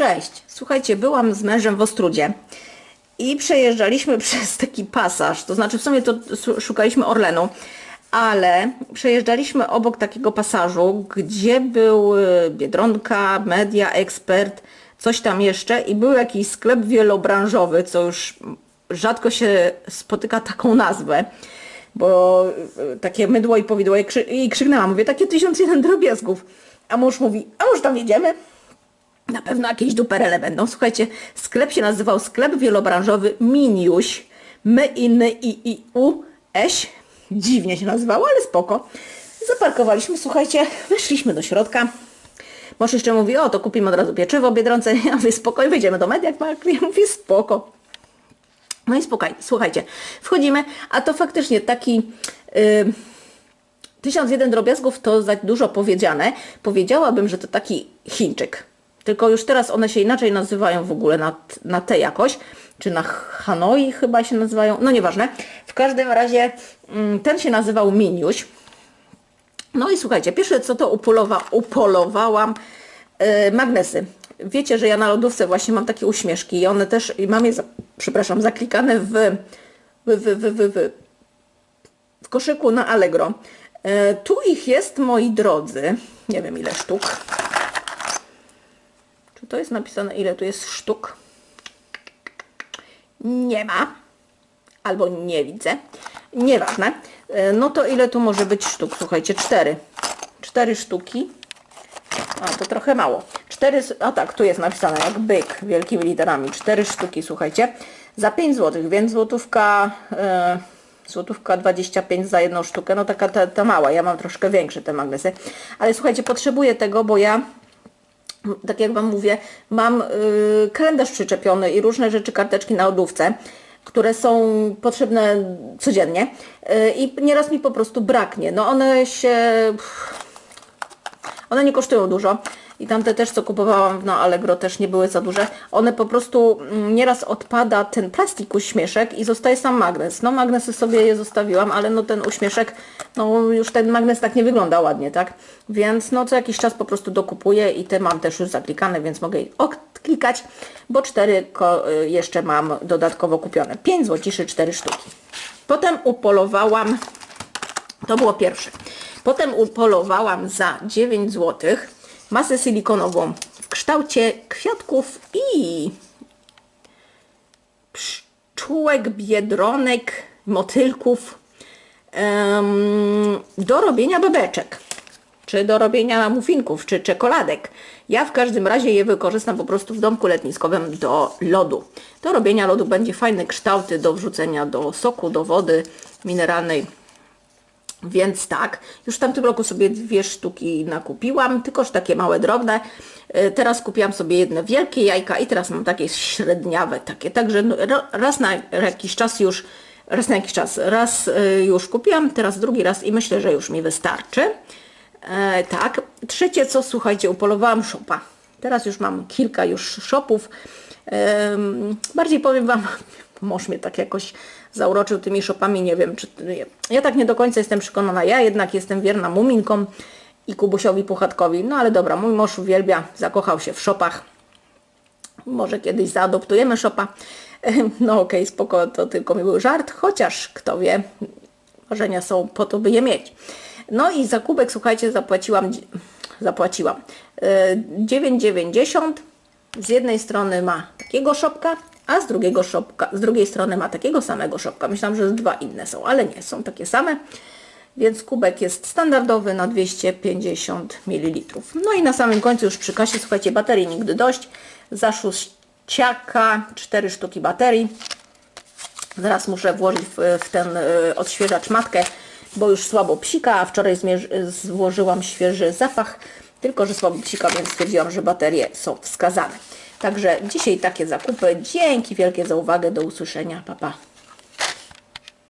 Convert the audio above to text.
Cześć. Słuchajcie, byłam z mężem w Ostrudzie i przejeżdżaliśmy przez taki pasaż, to znaczy w sumie to szukaliśmy Orlenu, ale przejeżdżaliśmy obok takiego pasażu, gdzie był y, Biedronka, Media, Ekspert, coś tam jeszcze i był jakiś sklep wielobranżowy, co już rzadko się spotyka taką nazwę, bo y, takie mydło i powidło i, i krzyknęłam, mówię, takie 1001 drobiazgów. A mąż mówi, a może tam jedziemy? Na pewno jakieś duperele będą. Słuchajcie, sklep się nazywał sklep wielobranżowy Miniuś. My, inny i, i, u, eś. Dziwnie się nazywało, ale spoko. Zaparkowaliśmy, słuchajcie, weszliśmy do środka. Mąż jeszcze mówi, o to kupimy od razu pieczywo Biedronce. Ja mówię, spoko, i wejdziemy do Mediamarkt. Ja mówię, spoko. No i spokojnie, słuchajcie, wchodzimy, a to faktycznie taki... Yy, 1001 drobiazgów to za dużo powiedziane. Powiedziałabym, że to taki Chińczyk. Tylko już teraz one się inaczej nazywają w ogóle na, na te jakoś. Czy na Hanoi chyba się nazywają. No nieważne. W każdym razie mm, ten się nazywał Miniuś. No i słuchajcie, pierwsze co to upolowa, upolowałam e, magnesy. Wiecie, że ja na lodówce właśnie mam takie uśmieszki i one też, i mam je, za, przepraszam, zaklikane w, w, w, w, w, w, koszyku na Allegro. E, tu ich jest, moi drodzy, nie wiem ile sztuk. To jest napisane, ile tu jest sztuk? Nie ma. Albo nie widzę. Nieważne. E, no to ile tu może być sztuk? Słuchajcie, cztery. Cztery sztuki. A, to trochę mało. Cztery, a tak, tu jest napisane jak byk, wielkimi literami. Cztery sztuki, słuchajcie. Za 5 zł, więc złotówka, e, złotówka 25 za jedną sztukę. No taka ta, ta mała, ja mam troszkę większe te magnesy. Ale słuchajcie, potrzebuję tego, bo ja tak jak Wam mówię, mam y, kalendarz przyczepiony i różne rzeczy, karteczki na lodówce, które są potrzebne codziennie y, i nieraz mi po prostu braknie. No one się... One nie kosztują dużo i tamte też, co kupowałam na Allegro, też nie były za duże. One po prostu mm, nieraz odpada ten plastik uśmieszek i zostaje sam magnes. No magnesy sobie je zostawiłam, ale no ten uśmieszek, no już ten magnes tak nie wygląda ładnie, tak? Więc no co jakiś czas po prostu dokupuję i te mam też już zaklikane, więc mogę je odklikać, bo cztery y, jeszcze mam dodatkowo kupione. 5 złociszy, 4 sztuki. Potem upolowałam to było pierwsze. Potem upolowałam za 9 zł masę silikonową w kształcie kwiatków i pszczółek, biedronek, motylków do robienia bebeczek, czy do robienia muffinków, czy czekoladek. Ja w każdym razie je wykorzystam po prostu w domku letniskowym do lodu. Do robienia lodu będzie fajne kształty do wrzucenia do soku, do wody mineralnej. Więc tak, już w tamtym roku sobie dwie sztuki nakupiłam, tylkoż takie małe, drobne. E, Teraz kupiłam sobie jedne wielkie jajka i teraz mam takie średniawe takie. Także no, raz na jakiś czas już, raz na jakiś czas, raz e, już kupiłam, teraz drugi raz i myślę, że już mi wystarczy. E, tak, trzecie co, słuchajcie, upolowałam szopa. Teraz już mam kilka już shopów. Em, bardziej powiem Wam, mąż mnie tak jakoś zauroczył tymi shopami, nie wiem, czy... Ja tak nie do końca jestem przekonana, ja jednak jestem wierna Muminkom i Kubusiowi Puchatkowi, no ale dobra, mój mąż uwielbia, zakochał się w shopach. Może kiedyś zaadoptujemy szopa. No okej, spoko, to tylko mi był żart, chociaż kto wie, marzenia są po to, by je mieć. No i za kubek, słuchajcie, zapłaciłam, zapłaciłam e, 9,90. Z jednej strony ma takiego szopka, a z drugiego szopka, z drugiej strony ma takiego samego szopka. Myślałam, że dwa inne są, ale nie, są takie same. Więc kubek jest standardowy na 250 ml. No i na samym końcu już przy kasie, słuchajcie, baterii nigdy dość. Za szóściaka 4 sztuki baterii. Zaraz muszę włożyć w, w ten y, odświeżacz matkę, bo już słabo psika, a wczoraj złożyłam świeży zapach, tylko że słabo psika, więc stwierdziłam, że baterie są wskazane. Także dzisiaj takie zakupy. Dzięki wielkie za uwagę. Do usłyszenia. Pa, pa.